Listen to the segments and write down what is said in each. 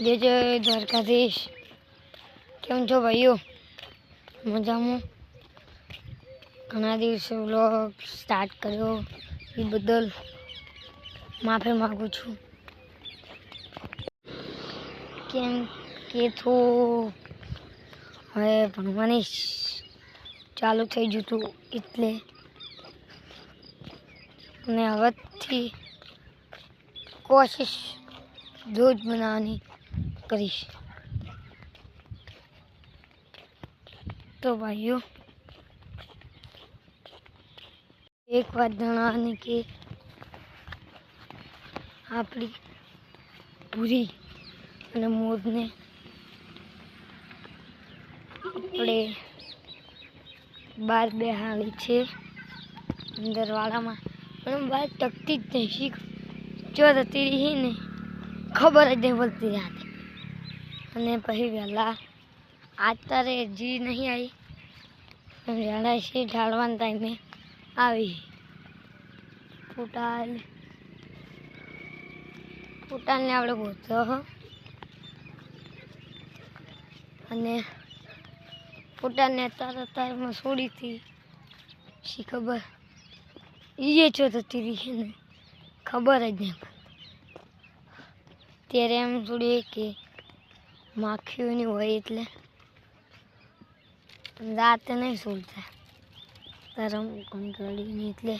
જય જય દ્વારકાધીશ. કેમ છો ભાઈઓ? મજામાં? ઘણા દિવસે વ્લોગ સ્ટાર્ટ કર્યો એ બદલ માફી માગું છું. કેમ કે તો હવે ભણવાની ચાલુ થઈ હતું એટલે અને હવેથી કોશિશ રોજ બનાવવાની. કરીશ. તો ભાઈઓ, એક વાત જણાવવાની કે આપણી ભૂરી અને મોરને આપણે બાર બે હાલી છે. અંદરવાળામાં પણ બહાર ટકતી જ નહીં. શીખ જો જતી રહી ને ખબર જ નહીં પડતી રાતે. અને પછી વહેલા આજ તારે જી નહીં આવી. વહેલા છે ઢાળવાના ટાઈમે આવી. ફૂટાલ, ફૂટાલને આપણે ગોતો અને ફૂટાલને તાર તારમાં હતી. શી ખબર? એ છો થતી રહી છે ને, ખબર જ નહીં. ત્યારે એમ થોડી કે માખીઓની હોય એટલે. રાતે નહીં સોલતા. ગરમ કંકડીની એટલે.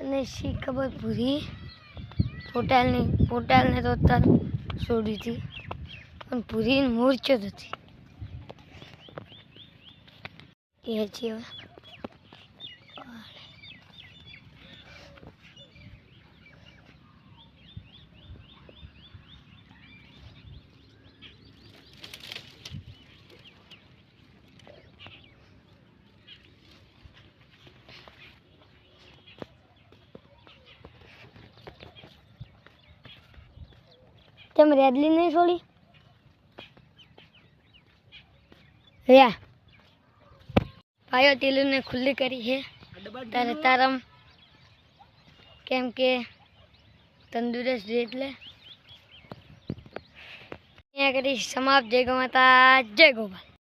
અને શી ખબર પૂરી? પોટાલની, પોટાલને તો તાર છોડી હતી. પણ પૂરી મૂર્છો હતી. એ છે હવે. તેમ રેડલી નહીં છોડી? ભાઈઓ, ટીલુને ખુલ્લી કરી છે. તારે તારમ કેમ કે તંદુરસ્ત રહે એટલે. અહીંયા કરી સમાપ્ત. જય ગો માતા જય ગોપાલ.